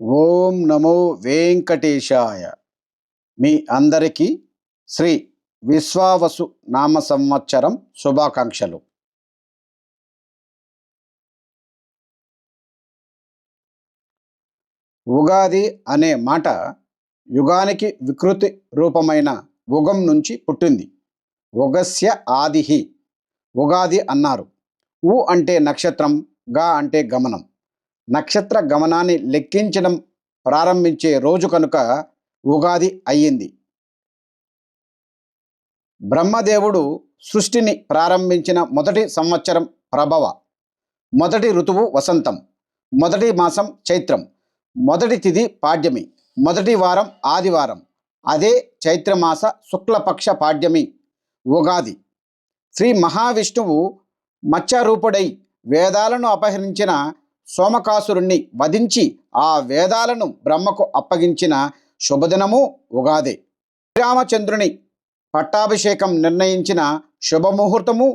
ఓం నమో వెంకటేశాయ. మీ అందరికీ శ్రీ విశ్వావసు నామ సంవత్సరం శుభాకాంక్షలు. ఉగాది అనే మాట యుగానికి వికృతి రూపమైన ఉగం నుంచి పుట్టింది. ఉగస్య ఆదిహి ఉగాది అన్నారు. ఉ అంటే నక్షత్రం గా అంటే గమనం. నక్షత్ర గమనాన్ని లెక్కించడం ప్రారంభించే రోజు కనుక ఉగాది అయ్యింది. బ్రహ్మదేవుడు సృష్టిని ప్రారంభించిన మొదటి సంవత్సరం ప్రభవ మొదటి ఋతువు వసంతం మొదటి మాసం చైత్రం మొదటి తిథి పాడ్యమి మొదటి వారం ఆదివారం అదే చైత్రమాస శుక్లపక్ష పాడ్యమి ఉగాది. శ్రీ మహావిష్ణువు మత్స్యరూపుడై వేదాలను అపహరించిన సోమకాసురుణ్ణి వధించి ఆ వేదాలను బ్రహ్మకు అప్పగించిన శుభదినము ఉగాది. శ్రీరామచంద్రుని పట్టాభిషేకం నిర్ణయించిన శుభముహూర్తము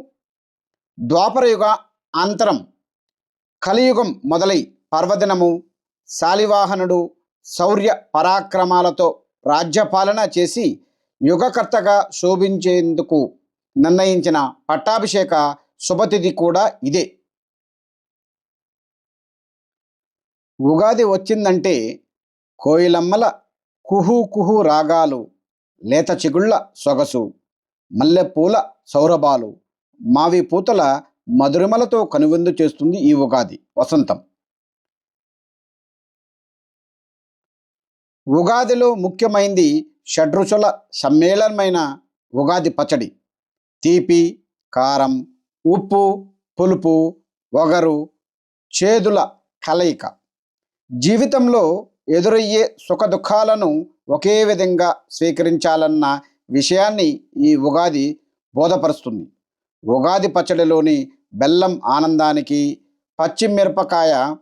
ద్వాపరయుగ అంతరం కలియుగం మొదలై పర్వదినము శాలివాహనుడు శౌర్య పరాక్రమాలతో రాజ్యపాలన చేసి యుగకర్తగా శోభించేందుకు నిర్ణయించిన పట్టాభిషేక శుభతిథి కూడా ఇదే. ఉగాది వచ్చిందంటే కోయిలమ్మల కుహు కుహు రాగాలు లేత చిగుళ్ళ సొగసు మల్లెపూల సౌరభాలు మావి పూతల మధురిమలతో కనువిందు చేస్తుంది ఈ ఉగాది వసంతం. ఉగాదిలో ముఖ్యమైంది షడ్రుచుల సమ్మేళనమైన ఉగాది పచ్చడి. తీపి కారం ఉప్పు పులుపు వగరు చేదుల కలయిక. జీవితంలో ఎదురయ్యే సుఖ దుఃఖాలను ఒకే విధంగా స్వీకరించాలన్న విషయాన్ని ఈ ఉగాది బోధపరుస్తుంది. ఉగాది పచ్చడిలోని బెల్లం ఆనందానికి పచ్చిమిరపకాయ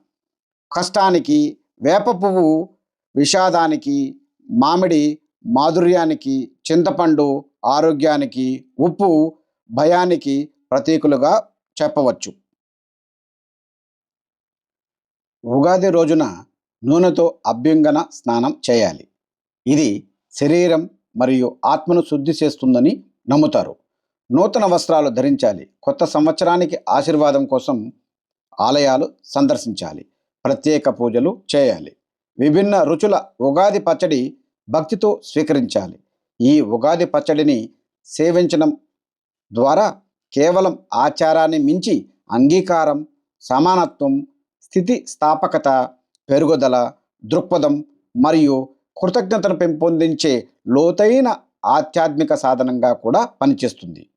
కష్టానికి వేప పువ్వు విషాదానికి మామిడి మాధుర్యానికి చింతపండు ఆరోగ్యానికి ఉప్పు భయానికి ప్రతీకులుగా చెప్పవచ్చు. ఉగాది రోజున నూనెతో అభ్యంగన స్నానం చేయాలి. ఇది శరీరం మరియు ఆత్మను శుద్ధి చేస్తుందని నమ్ముతారు. నూతన వస్త్రాలు ధరించాలి. కొత్త సంవత్సరానికి ఆశీర్వాదం కోసం ఆలయాలు సందర్శించాలి. ప్రత్యేక పూజలు చేయాలి. విభిన్న రుచుల ఉగాది పచ్చడి భక్తితో స్వీకరించాలి. ఈ ఉగాది పచ్చడిని సేవించడం ద్వారా కేవలం ఆచారాన్ని మించి అంగీకారం సమానత్వం స్థితి స్థాపకత పెరుగుదల దృక్పథం మరియు కృతజ్ఞతను పెంపొందించే లోతైన ఆధ్యాత్మిక సాధనంగా కూడా పనిచేస్తుంది.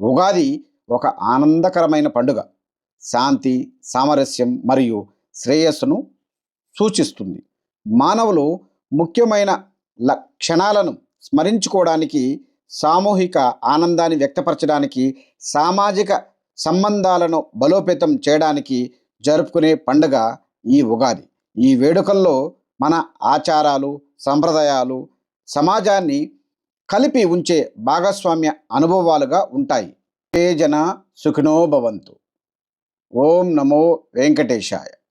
ఉగాది ఒక ఆనందకరమైన పండుగ. శాంతి సామరస్యం మరియు శ్రేయస్సును సూచిస్తుంది. మానవులు ముఖ్యమైన లక్షణాలను స్మరించుకోవడానికి సామూహిక ఆనందాన్ని వ్యక్తపరచడానికి సామాజిక సంబంధాలను బలోపేతం చేయడానికి జరుపుకునే పండుగ ఈ ఉగాది. ఈ వేడుకల్లో మన ఆచారాలు సంప్రదాయాలు సమాజాన్ని కలిపి ఉంచే భాగస్వామ్య అనుభవాలుగా ఉంటాయి. ఏ జన భవంతు. ఓం నమో వెంకటేశాయ.